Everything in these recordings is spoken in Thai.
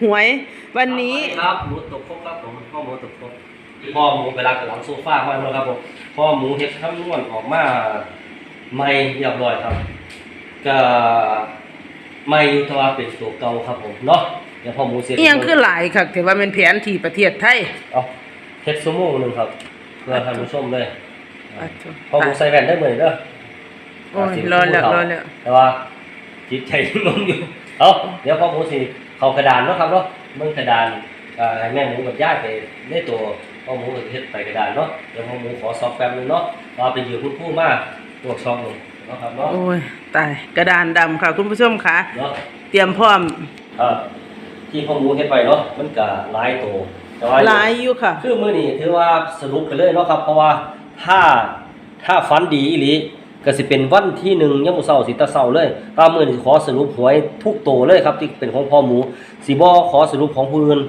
หวย วันนี้ครับหมูตกครกครับผมพ่อหมูตกครกพ่อหมูไปรักหลังโซฟามาแล้วครับผมพ่อหมูเฮ็ดคำนวณออกมาใหม่เรียบร้อยครับ ก็ไม่อยู่แต่ว่าเป็นตัวเก่าครับผมเนาะเดี๋ยวพ่อหมูเสร็จเอียงคือหลายค่ะถือว่าเป็นแผนที่ประเทศไทยเอาเฮ็ดชั่วโมงหนึงครับเพื่อท่านผู้ชมเลยอะถูกพ่อหมูใส่แว่นได้เหมือนเด้อโอ้ยรอแล้วรอแล้วแต่ว่าจิตใจงงอยู่เอาเดี๋ยวพ่อหมูสิ เข้ากระดานเนาะครับเนาะเบิ่งกระดานอ่าให้แม่หมูกับย่าไปในตัวพ่อหมูก็เฮ็ดไปกระดานเนาะเดี๋ยวพ่อหมูขอสอบแป๊บนึงเนาะเราไปยืมคุณครูมาตรวจสอบหนึ่งเนาะครับเนาะโอ้ยตายกระดานดำค่ะคุณผู้ชมค่ะเนาะเตรียมพร้อมอ่าที่พ่อหมูเฮ็ดไปเนาะมันก็หลายตัวแต่ว่าหลายอยู่ค่ะ คือมื้อนี้ถือว่าสรุปไปเลยเนาะครับ เพราะว่าถ้าถ้าฝันดีอีหลี ก็สิเป็นวันที่หนึ่งยามมื้อเช้าสิแตะเช้าเลย ตามมื้อนี้ขอสรุปหวยทุกตัวเลยครับที่เป็นของพ่อหมูสิบ่ขอสรุปของผู้อื่น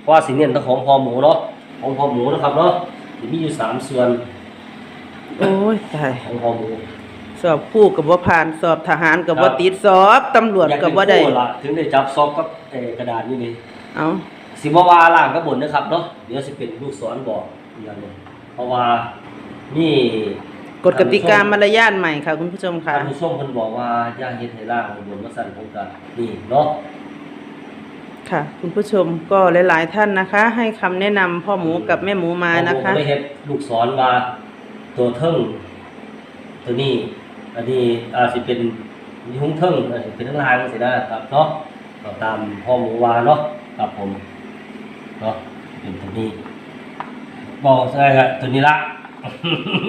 เพราะว่าสิเน้นแต่ของพ่อหมูเนาะของพ่อหมูนะครับเนาะสิมีอยู่สามส่วนโอ้ยตายของพ่อหมูสอบคู่กับว่าผ่านสอบทหารกับว่าติดสอบตำรวจอยากกับเป็นว่าได้ผู้ล่ะถึงได้จับซอกกับเอ่อกระดาษนี่นี่เอาสิบ่ว่าล่างก็บ่นนะครับเนาะเดี๋ยวสิเป็นลูกศรบอกอย่างหนึงเพราะว่านี่ กฎกติกามารยาทใหม่ค่ะ คุณผู้ชมค่ะ ท่านผู้ชมเพิ่นบอกว่าอย่าเฮ็ดให้ล่างบนว่าสั่นผมก็นี่เนาะค่ะ คุณผู้ชมก็หลาย ๆ ท่านนะคะ ให้คำแนะนำพ่อหมูกับแม่หมูมานะคะ ผมได้เฮ็ดลูกศรมาตัวเทิงตัวนี้ อันนี้อาจสิเป็นยุงเทิงอาจสิเป็นทั้งลางสินะครับเนาะก็ตามพ่อหมูว่าเนาะครับผมเนาะเป็นตัวนี้บอกใช่ครับตัวนี้ละ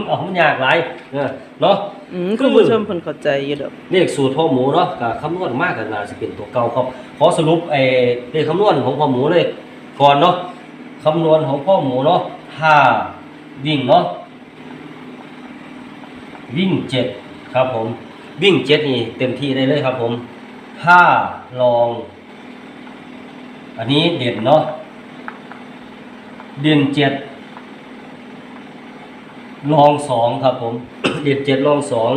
เอามันยากหลายเออเนาะ อืมคุณผู้ชมเพิ่นเข้าใจอยู่ดอกเลขสูตรพ่อหมูเนาะกับคำนวณมากกันนาสิเป็นตัวเก่าครับขอสรุปไอ้เลขคำนวณของพ่อหมูเลยก่อนเนาะคำนวณของพ่อหมูเนาะถ้าวิ่งเนาะวิ่งเจ็ดครับผม วิ่งเจ็ดนี่เต็มที่ได้เลยครับผมถ้าลอง อันนี้เด่นเนาะเด่นเจ็ด ลองสองครับผม เด่นเจ็ดลองสอง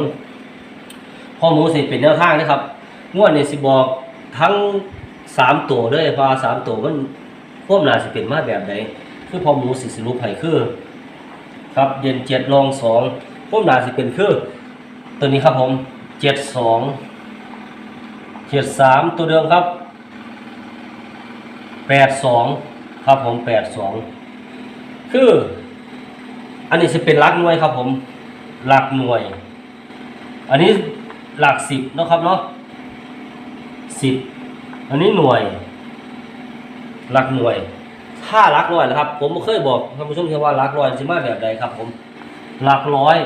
ข้อมูสิเป็นแนวทางนะครับงวดนี้สิบอกทั้งสามตัวเด้วยพาสามตัวมันพวกนาสิเป็นมาแบบไหนคือพอหมูสิสรุปให้คือ ครับเด่นเจ็ดรองสองพวกนาสิเป็นคือ ตัวนี้ครับผมเจ็ดสองเจ็ดสามตัวเดิมครับแปดสองครับผมแปดสองคือ อันนี้จะเป็นหลักหน่วยครับผม หลักหน่วย อันนี้หลักสิบนะครับเนาะสิบอันนี้หน่วย หลักหน่วย ถ้าหลักร้อยนะครับ ผมเคยบอกท่านผู้ชมแค่ว่าหลักร้อยสิมาแบบใดครับ ผม หลักร้อย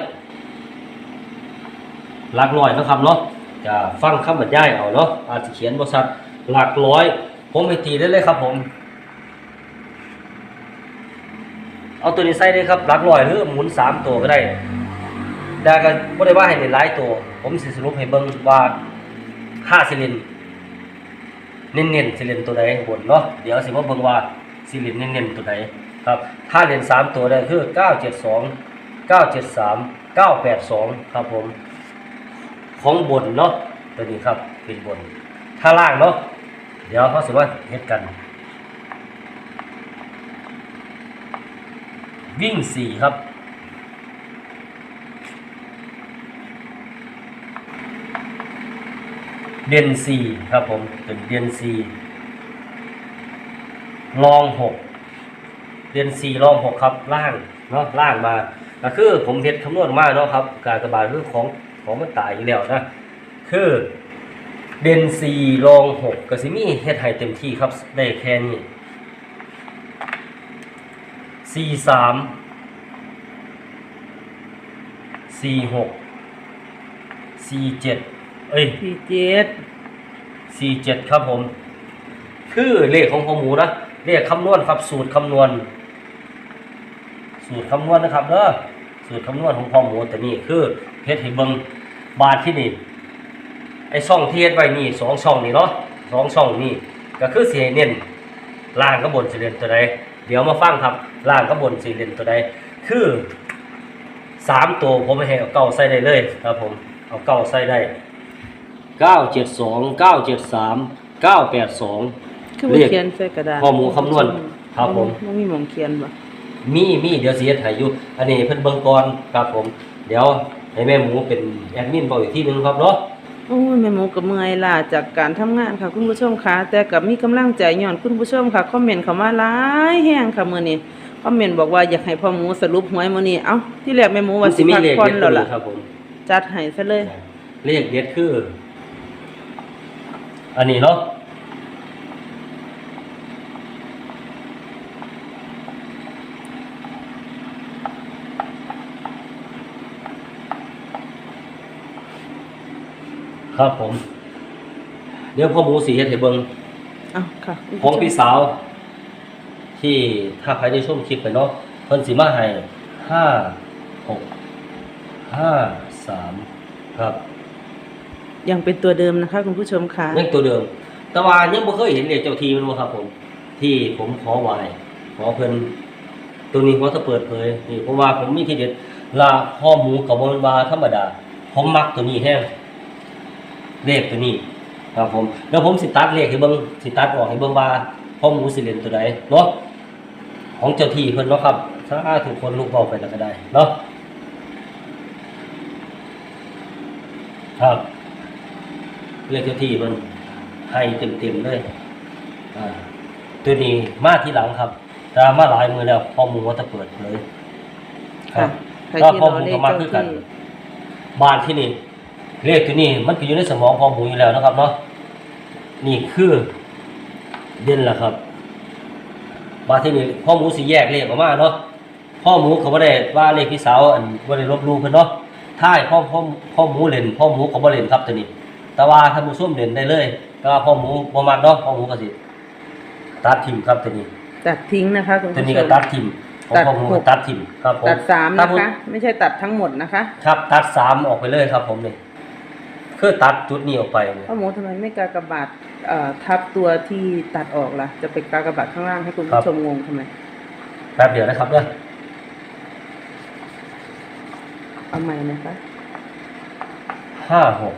หลักร้อยนะครับเนาะจะฟังคำบรรยายเอาเนาะอาจจะเขียนบริษัทหลักร้อย ผมไปตีได้เลยครับผม เอาตัวนี้ใส่ได้ครับหลักร้อยหรือหมุนสามตัวก็ได้ด้ก็บ่ได้ว่าให้เล่นหลายตัว ผมสิสรุปให้เบิ่งว่าค่าสิเล่นเน้นๆสิเล่นตัวใดบนเนาะเดี๋ยวสิมาเบิ่งว่าสิเล่นเน้นๆตัวใดครับ ถ้าเล่นสามตัวได้คือ972 973 982ครับผม ของบนเนาะตัวนี้ครับเป็นบน ถ้าล่างเนาะเดี๋ยวเขาสิว่าเฮ็ดกัน วิ่งสี่ครับ เดนซีครับผมเป็นเดนซีลองหกเดนซีลองหกครับ ล่างเนาะล่างมาก็คือผมเฮ็ดคำนวณมาเนาะครับ การกระบาดเรื่องของของมันตายอยู่แล้วนะคือเดนซีลองหกก็สิมีเฮ็ดให้เต็มที่ครับ ได้แค่นี้ สี่สามสี่หกสี่เจ็ดเอ้ยสี่เจ็ดสี่เจ็ดครับผม คือเลขของพ่อหมูนะเลขคำนวณครับสูตรคำนวณ สูตรคำนวณนะครับเด้อสูตรคำนวณของพ่อหมูแต่นี่คือเฮ็ดให้เบิ่งบาทที่นี่ไอ้ช่องที่เฮ็ดไว้นี่สองช่องนี่เนาะสองช่องนี่ก็คือสิให้เน้นล่างกับบนสิเล่นตัวใดเดี๋ยวมาฟังครับ ล่างกับบนสิเล่นตัวใดคือสามตัวผมไม่ให้เอาเก้าใส่ได้เลยครับผมเอาเก้าใส่ได้เก้าเจ็ดสองเก้าเจ็ดสามเก้าแปดสองคือบ่เขียนใส่กระดาษข้อมูลคำนวณครับผมบ่มีหมองเขียนบ่มีมีเดี๋ยวสิเฮ็ดให้อยู่อันนี้เพิ่นเบิ่งก่อนครับผม เดี๋ยวให้แม่หมูเป็นแอดมินบอกอีกทีหนึงครับเนาะโอ้ยแม่หมูก็เมื่อยล้าจากการทำงานค่ะ คุณผู้ชมค่ะแต่ก็มีกำลังใจย้อนคุณผู้ชมค่ะคอมเมนต์เข้ามาหลายแฮงค่ะมื้อนี้ คอมเมนต์บอกว่าอยากให้พ่อหมูสรุปหวยมื้อนี้เอ้าที่แรกแม่หมูว่าสิมีพักเลขผ่อนเด็ดแล้วตัวล่ะนี้ครับผมจัดให้ซะเลย เลขเด็ดคือ อันนี้เนาะครับผม เดี๋ยวพ่อหมูสีเฮ็ดให้เบิ่งเอ้าค่ะคุณของผู้ชมพี่สาว ที่ถ้าใครได้ชมคลิปไปเนาะเพิ่นสิมาให้ห้าหกห้าสามครับยังเป็นตัวเดิมนะคะคุณผู้ชมค่ะ ยังตัวเดิม แต่ว่ายังบ่เคยเห็นเลขเจ้าทีมันบ่ครับผม ที่ผมขอไว้ขอเพิ่นตัวนี้ว่าจะเปิดเผยนี่ผมว่าผมมีทีเด็ดลาข้อหมูกับบ่แม่นว่าธรรมดา ผมมักตัวนี้แฮงเลขตัวนี้ครับผม แล้วผมสิตัดเลขให้เบิ่งสิตัดออกให้เบิ่งว่าข้อหมูสิเล่นตัวใดเนาะ ของเจ้าที่เพิ่นเนาะครับถ้าทุกคนลูกเว้าไปแล้วก็ได้เนาะครับเรียกเจ้าที่มันให้เต็มๆเลยอ่าตัวนี้มาที่หลังครับแต่มาหลายมือแล้วข้อมูลว่าจะเปิดเผยครัค่ะบใครก็ที่ข้อรอมูลเลขก็มาเจ้าคือกันที่บ้านที่นี่เลขตัวนี้มันก็อยู่ในสมองข้อมูลอยู่แล้วนะครับเนาะนี่คือเด่นแหละครับ บ้านที่นี่ข้อมูลสิแยกเลขออกมาเนาะข้อมูลเขาบ่ได้ว่าเลขพี่สาวอันบ่ได้ลบหลู่เพิ่นเนาะถ้าให้พ่อพ่อพ่อหมูเล่นพ่อหมูก็บ่เล่นครับตัวนี้ แต่ว่าถ้าผู้ชมเด่นได้เลยแต่ว่าพ่อหมูบ่มักเนาะพ่อหมูก็สิตัดทิมครับตัวนี้ตัดทิ้งนะคะคุณตัวผู้นี้ชก็ม ตัดทิมของตัดพ่อหมูหก็กตัดทิมครับผมตัดสามถ้นะผู้คะ ไม่ใช่ตัดทั้งหมดนะคะครับตัดสามออกไปเลยครับผมนี่คือตัดจุดนี้ออกไปเนี่ย พ่อหมูทำไมไม่กากบาทเอ่อ ทับตัวที่ตัดออกล่ะ จะไปกากบาทข้างล่างให้คุณผู้ชมงงทำไมแป๊บเดียวนะครับเด้อเอาใหม่นะคะห้าหก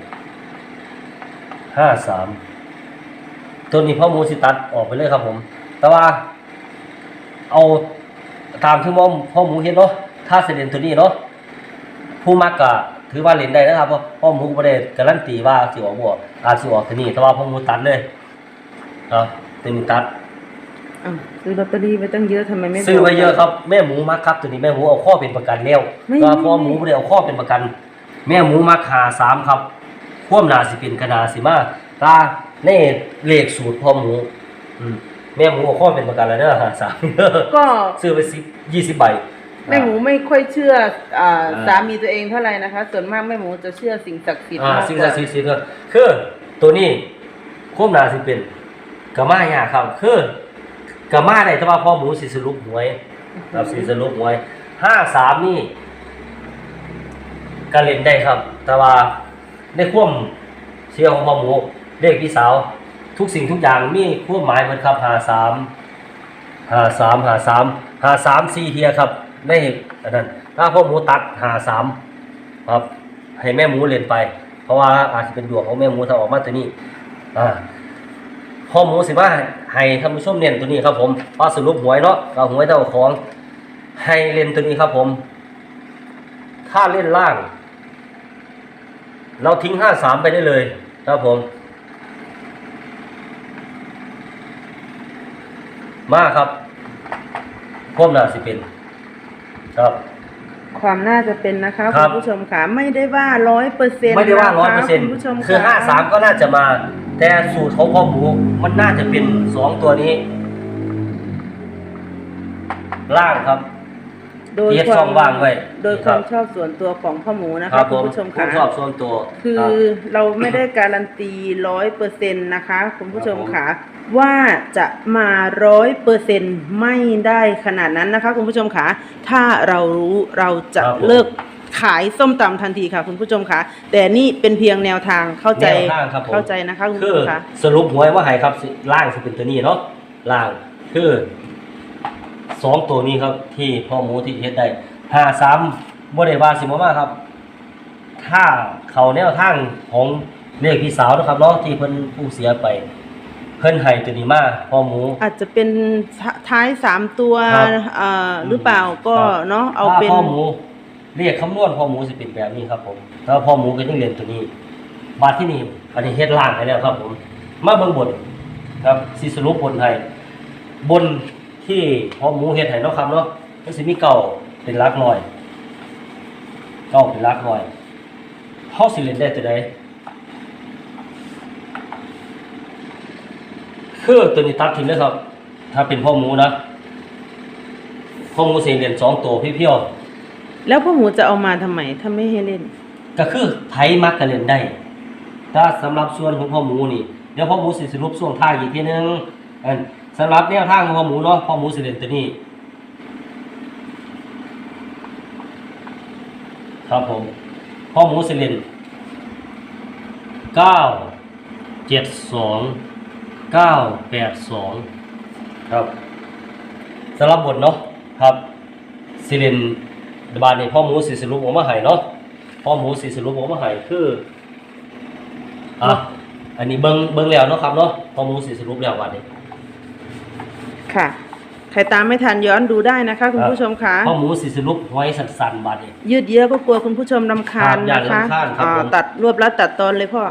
ห้าสามตัวนี้พ่อหมูสิตัดออกไปเลยครับผม แต่ว่า เอาตามที่มอมพ่อหมูเห็นเนาะถ้าเสด็จตัวนี้เนาะผู้มักกะ ถือว่าเล่นได้นะครับเพราะพ่อหมูก็บ่ได้การันตีว่าสิออกบ่อาจสิออกตัวนี้แต่ว่าพ่อหมูตัดเลยเนาะตัวนี้ตัดอ้าวซื้อลอตเตอรี่ไว้ตั้งเยอะทำไมไม่ซื้อไว้บกเยอะครับแม่หมูมักครับตัวนี้แม่หมูเอาข้อเป็นประกันแล้วไม่ก็พ่อหมูบ่ได้เอาข้อเป็นประกัน แม่หมูมักหาสามครับควมหนาสิเป็นขนาดสิมาตาในเลขสูตรพ่อหมู อืมแม่หมูเอาข้อเป็นประกันแล้วเด้อหาสามก็ซื้อไปสิบยี่สิบใบ แม่หมูไม่ค่อยเชื่ออ่าอ่าสามีตัวเองเท่าไหร่นะคะ ส่วนมากแม่หมูจะเชื่อสิ่งศักดิ์สิทธิ์อ่ามากสิ่งกศัว่ากดิ์สิทธิ์สิครับคือตัวนี้ควมหนาสิเป็นกะมายากครับคือกะมาได้แต่ว่าพ่อหมูสิสรุปหวยครับสิสรุปหวยห้าสามนี่ก็เล่นได้ครับ แต่ว่าในควมเชื่อของพ่อหมูเลขพี่สาว ทุกสิ่งทุกอย่างมีความหมายเหมือนครับหาสามหาสามหาสามหาสามสี่เทียครับ ได้อันนั้นถ้าพ่อหมูตัดหาสามครับ ให้แม่หมูเล่นไป เพราะว่าอาจจะเป็นดวงของแม่หมูถ้าออกมาตัวนี้อ่าพ่อหมูสิว่าให้ท่านผู้ชมเน้นตัวนี้ครับผมพอสรุปหวยเนาะเอาหวยเท่าของให้เล่นตัวนี้ครับผม ถ้าเล่นล่าง เราทิ้งห้าสามไปได้เลยครับผม มาครับพวกนาสิเป็น ครับ ความน่าจะเป็นนะคะครัคุบณผู้ชมค่ะไม่ได้ว่าร้อยเปอร์เซ็นต์ไม่ได้ว่าร้อยเปอร์เซ็นต์คุณผู้ชมคือห้าสามก็น่าจะมา แต่สูตรของพ่อหมูมันน่าจะเป็นสองตัวนี้ ล่างครับ โดยเทียบควาช่มองว่างไว้โดยความชอบส่วนตัวของพ่อหมูนะคคะรับผคุณมผู้ชมผมค่ะ ชอบส่วนตัวคือรับ เราไม่ได้การันตีร้อยเปอร์เซ็นต์นะคะ คุณผู้ชมครับผมค่ะ ว่าจะมาร้อยเปอร์เซ็นต์ไม่ได้ขนาดนั้นนะคะ คุณผู้ชมค่ะ ถ้าเรารู้เราจะครับผม เลิกขายส้มตำทันทีค่ะ คุณผู้ชมค่ะ แต่นี่เป็นเพียงแนวทางเข้าใจแนวทางครับผมเข้าใจนะคะ คุณคืผู้อชมค่ะ สรุปหวยว่าไห้ครับสิล่างสิเป็นตัวนี้เนาะล่างคือ สองตัวนี้ครับที่พ่อหมูที่เฮ็ดได้ห้าสามบ่ได้ว่าสิบ่มาครับ ถ้าเขาแนวทางของเลขพี่สาวนะครับเนาะที่เพิ่นผู้เสียไป เพิ่นให้ตัวนี้มาพ่อหมู อาจจะเป็นท้ายสามตัวครับเอ่อหรือเปล่าก็ครับ เนาะเอาถ้เป็น พ่อหมูเรียกคำนวณพ่อหมูสิเป็นแบบนี้ครับผมแล้วพ่อหมูก็ยังเรียนตัวนี้บาดที่นี่อันนี้เฮ็ดล่างให้แล้วครับผม มาเบิ่งบนครับสิสรุปบนให้บน ที่พ่อหมูเฮ็ดให้เนาะครับเนาะมันสิมีเก่าเป็นหลักร้อย เก่าเป็นหลักร้อยเฮาสิเล่นได้ตัวใดคือตัวนี้ตัดทิ้งเลยครับ ถ้าเป็นพ่อหมูนะพ่อหมูสิเล่นสองตัวเพียวๆแล้วพ่อหมูจะเอามาทำไมถ้าไม่ให้เล่น ก็คือไผมักก็เล่นได้ ถ้าสำหรับส่วนของพ่อหมูนี่ เดี๋ยวพ่อหมูสิสรุปช่วงท้ายอีกทีนึงอัน สำหรับแนวทางของพ่อหมูเนาะพ่อหมูสิเล่นตัวนี้ ครับผมพ่อหมูสิเล่นเก้าเจ็ดสองเก้าแปดสองครับสำหรับบทเนาะครับสิเล่นบาทนี่พ่อหมูสิสรุปออกมาให้เนาะพ่อหมูสีสรุปผมมาให้คืออะอันนี้เบิ้งเบิ้งแล้วเนาะครับเนาะพ่อหมูสีสรุปแล้ววันนี้ ค่ะ ใครตามไม่ทันย้อนดูได้นะคะ คุณผู้ชมคะพ่อหมูสีสรุปไว้สั้นๆบัดนี้ยืดเยื้อก็กลัวคุณผู้ชมรำคาญครับอย่านะคะรำคาญครับอ่าผมตัดรวบรัดตัดตอนเลยพ่อ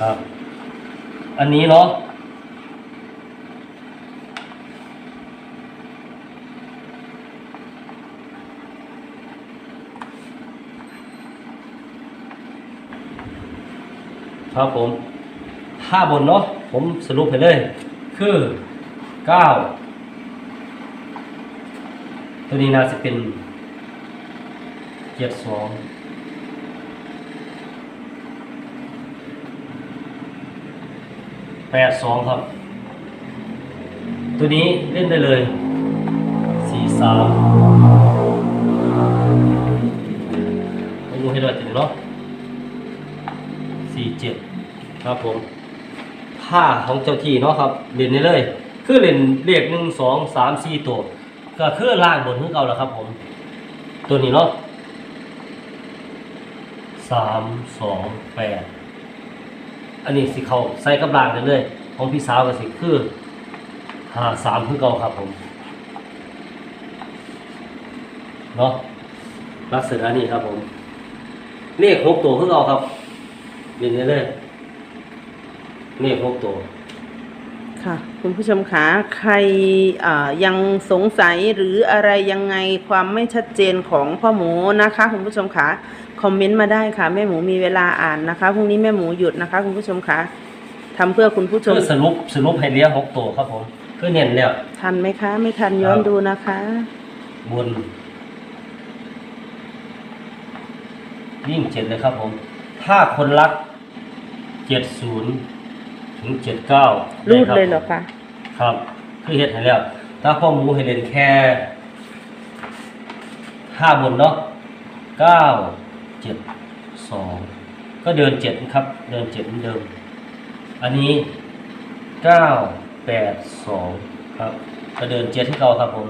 ครับ อันนี้เนาะครับผมห้าบนเนาะผมสรุปให้เลย คือเก้า ตัวนี้น่าจะเป็นเจ็ดสองแปดสองครับ ตัวนี้เล่นได้เลยสี่สามต้องดูให้ด้วยถึงเนาะสี่เจ็ดครับผมผ้าของเจ้าที่เนาะครับเล่นได้เลย คือเล่นเลขหนึ่งสองสามสี่ตัว ก็คือล่างบนของเก่าแล้วครับ ผม ตัวนี้เนาะสามสองแปดอันนี้สิเขาใส่กับล่างได้เลยของพี่สาวก็สิคือหาสามคือเก่าครับผมเนาะลักษณะนี้ครับผมเลขหกตัวคือเก่าครับเรียนได้เลยเลขหกตัว ค่ะคุณผู้ชมคะใครอ่ายังสงสัยหรืออะไรยังไงความไม่ชัดเจนของพ่อหมูนะคะคุณผู้ชมคะคอมเมนต์มาได้ค่ะแม่หมูมีเวลาอ่านนะคะพรุ่งนี้แม่หมูหยุดนะคะคุณผู้ชมคะทำเพื่อคุณผู้ชมคือสรุปสรุปให้เลี้ยงหกตัวครับผมคือเน้นแล้วทันไหมคะ ไม่ทันย้อนดูนะคะบนยิ่งเจ็ดเลยครับผม ถ้าคนรักเจ็ดศูนย์ ถึงเจ็ดเก้ารูรูดเลยเหรอคะครับ คือเฮ็ดให้แล้ว ถ้าพ่อหมูให้เล่นแค่ห้าบนเนาะเก้าเจ็ดสองก็เดินเจ็ดครับ เดินเจ็ดเหมือนเดิม อันนี้เก้าแปดสองครับก็เดินเจ็ดที่เก่าครับผม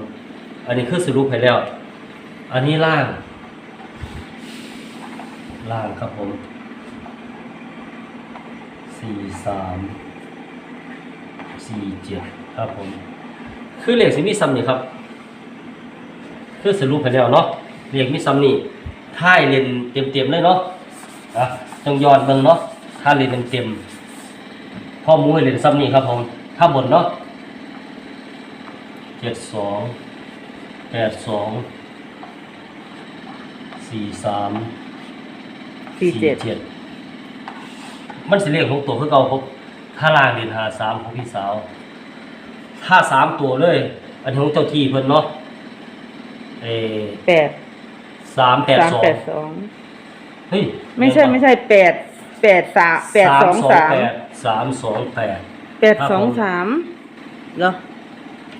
อันนี้คือสรุปให้แล้ว อันนี้ล่าง ล่างครับผมสี่สาม สี่เจ็ดครับผม คือเลขสิมีซ้ำนี่ครับ คือสรุปให้แล้วเนาะเลขมีซ้ำนี่ถ้าให้เรียนเต็มๆเลยเนาะนะต้องย้อนเบิ่งเนาะถ้าเรียนเต็มๆพ่อหมูให้เรียนซ้ำนี่ครับผมถ้าบนเนาะเจ็ดสองแปดสองสี่สามสี่เจ็ดดมันสิเลขหกตัวคือเก่าครับ ถ้าล่างเรียนหาสามของพี่สาว ถ้าสามตัวเลย อันนี้ของเจ้าที่เพิ่นเนาะเอแปดสามแปดสามสองแปดสองเฮ้ยไม่ใช่ไม่ใช่แปดแปดสามแปดสองสามแปดสามสองแปดแปดครับสองผมสามเหรอ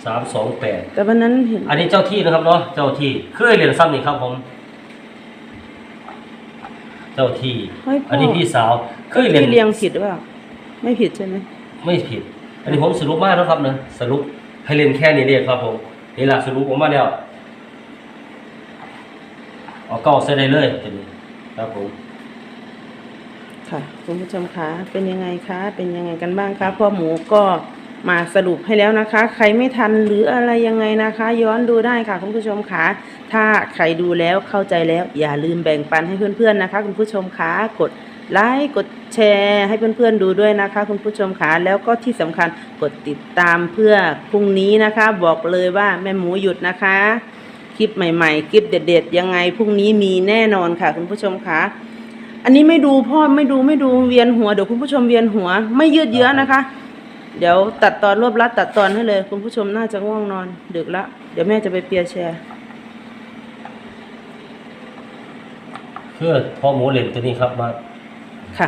สามสองแปดแต่วันนั้นเห็น อันนี้เจ้าที่นะครับเนาะเจ้าที่เคยเรียนซ้ำนี่ครับผม เจ้าที่เฮ้ยพ่อันนี้พี่สาวเคยเรียนที่เรียงผิดหรือเปล่า ไม่ผิดใช่ไหมไม่ผิด อันนี้ผมสรุปมากแล้วครับนะสรุปให้เรียนแค่นี้เดียวครับผมนี่แหละสรุปผมมาแล้วเอาเก้าใส่ได้เลยตัวนี้ครับผมค่ะคุณผู้ชมคะเป็นยังไงคะ เป็นยังไงกันบ้างคะพ่อหมูก็มาสรุปให้แล้วนะคะ ใครไม่ทันหรืออะไรยังไงนะคะ ย้อนดูได้ค่ะคุณผู้ชมคะถ้าใครดูแล้วเข้าใจแล้ว อย่าลืมแบ่งปันให้เพื่อนๆนะคะ คุณผู้ชมคะกด ไลค์กดแชร์ให้เพื่อนๆดูด้วยนะคะ คุณผู้ชมคะแล้วก็ที่สำคัญกดติดตามเพื่อพรุ่งนี้นะคะ บอกเลยว่าแม่หมูหยุดนะคะ คลิปใหม่ ๆ คลิปเด็ด ๆ ยังไงพรุ่งนี้มีแน่นอนค่ะ คุณผู้ชมคะอันนี้ไม่ดูพ่อไม่ดูไม่ดูเวียนหัวเดี๋ยวคุณผู้ชมเวียนหัว ไม่ยืดเยื้อนะคะ เดี๋ยวตัดตอนรวบรัดตัดตอนให้เลย คุณผู้ชมน่าจะง่วงนอนดึกละเดี๋ยวแม่จะไปเปียแชร์คือพ่อหมูเหรียญตัวนี้ครับมา ค่ะ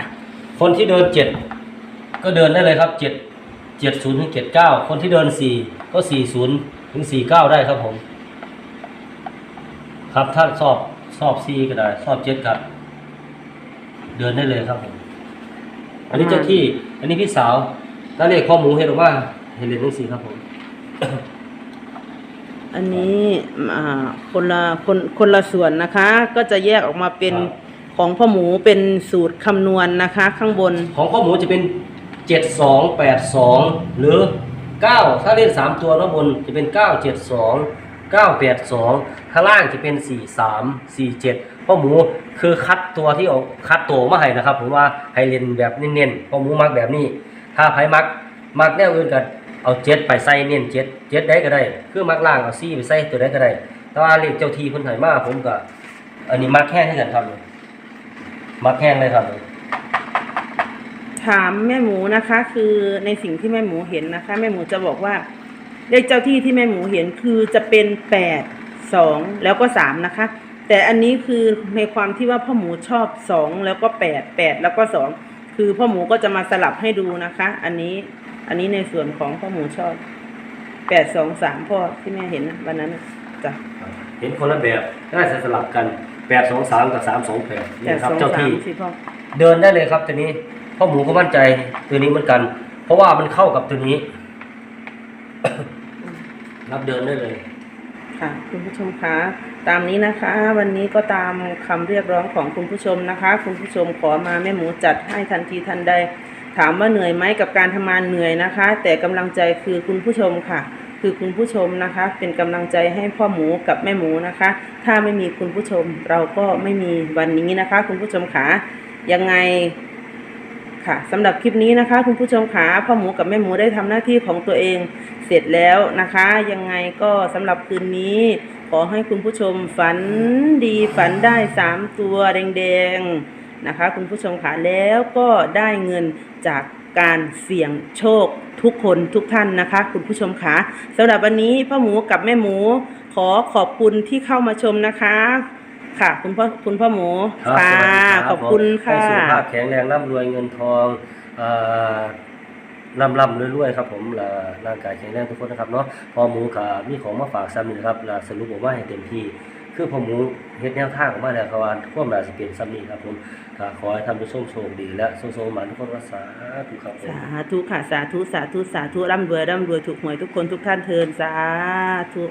คนที่เดินเจ็ดก็เดินได้เลยครับเจ็ดเจ็ดศูนย์ถึงเจ็ดเก้าคนที่เดินสี่ก็สี่ศูนย์ถึงสี่เก้าได้ครับผม ครับถ้าสอบสอบซีก็ได้สอบเจ็ดครับ เดินได้เลยครับผมอันนี้เจ้าที่ อันนี้พี่สาวแล้วเลขข้อหมูเห็นหรือว่าเห็นเลขทั้งสี่ครับผม อันนี้อ่าคนละคนคนละส่วนนะคะ ก็จะแยกออกมาเป็นครับ ของพ่อหมูเป็นสูตรคำนวณนะคะ ข้างบน ของข้อหมูจะเป็นเจ็ดสองแปดสองหรือเก้าถ้าเล่นสามตัวข้างบนจะเป็นเก้าเจ็ดสองเก้าแปดสองข้างล่างจะเป็นสี่สามสี่เจ็ดข้อหมูคือคัดตัวที่เอาคัดตัวมาให้นะครับ ผมว่าให้เล่นแบบเน้นๆข้อหมูมักแบบนี้ ถ้าไผมักมักแนวอื่นก็เอาเจ็ดไปใส่เน้นเจ็ดเจ็ดได้ก็ได้ คือมักล่างเอาซี่ไปใส่ตัวได้ก็ได้แต่ว่าเลขเจ้าทีเพิ่นให้มาผมก็อันนี้มักแห้งให้กันครับ มักแห้งเลยครับ ถามแม่หมูนะคะ คือในสิ่งที่แม่หมูเห็นนะคะ แม่หมูจะบอกว่าเลขเจ้าที่ที่แม่หมูเห็นคือจะเป็นแปดสองแล้วก็สามนะคะ แต่อันนี้คือในความที่ว่าพ่อหมูชอบสองแล้วก็แปดแปดแล้วก็สองคือพ่อหมูก็จะมาสลับให้ดูนะคะ อันนี้อันนี้ในส่วนของพ่อหมูชอบแปดสองสามพ่อที่แม่เห็นนะวันนั้นน่ะจ้ะเห็นคนละแบบน่าจะสลับกัน แปดสองสามกับสามสองแปดแปนี่ดครับสองเจ้าสามที่ สิพ่อเดินได้เลยครับตัวนี้พ่อหมูก็มั่นใจตัวนี้เหมือนกัน เพราะว่ามันเข้ากับตัวนี้ รับเดินได้เลย ค่ะ คุณผู้ชมคะตามนี้นะคะ วันนี้ก็ตามคำเรียกร้องของคุณผู้ชมนะคะ คุณผู้ชมขอมาแม่หมูจัดให้ทันทีทันใด ถามว่าเหนื่อยไหมกับการทำงานเหนื่อยนะคะ แต่กำลังใจคือคุณผู้ชมค่ะ คือคุณผู้ชมนะคะ เป็นกำลังใจให้พ่อหมูกับแม่หมูนะคะ ถ้าไม่มีคุณผู้ชมเราก็ไม่มีวันนี้นะคะ คุณผู้ชมขายังไงค่ะสำหรับคลิปนี้นะคะ คุณผู้ชมขาพ่อหมูกับแม่หมูได้ทำหน้าที่ของตัวเองเสร็จแล้วนะคะ ยังไงก็สำหรับคืนนี้ ขอให้คุณผู้ชมฝันดีฝันได้สามตัวแดงๆนะคะ คุณผู้ชมขาแล้วก็ได้เงินจากการเสี่ยงโชค ทุกคนทุกท่านนะคะ คุณผู้ชมขาสำหรับวันนี้พ่อหมูกับแม่หมู ขอขอบคุณที่เข้ามาชมนะคะ ค่ะ คุณพ่อคุณพ่อหมูครับค่ะสวัสดีรับขอบคุณผมค่ะ ให้สุขภาพแข็งแรงร่ำรวยเงินทองเอ่อร่ำร่ำรวยๆครับผมและร่างกายแข็งแรงทุกคนนะครับเนาะพอหมูกับมีของมาฝากซ้ำนี่นะครับและสรุปออกมาให้เต็มที่ คือพอหมูเฮ็ดแนวทางออกมาแล้วครับว่าความน่าสิเป็นซ้ำนี้ครับผมก็ขอให้ท่านผู้ชมโชคดีและโชคๆมันทุกคนรักษาธุครับผม สาธุค่ะ สาธุ สาธุ สาธุร่ำรวยร่ำรวยถูกหวยทุกคนทุกท่านเทินสาธุ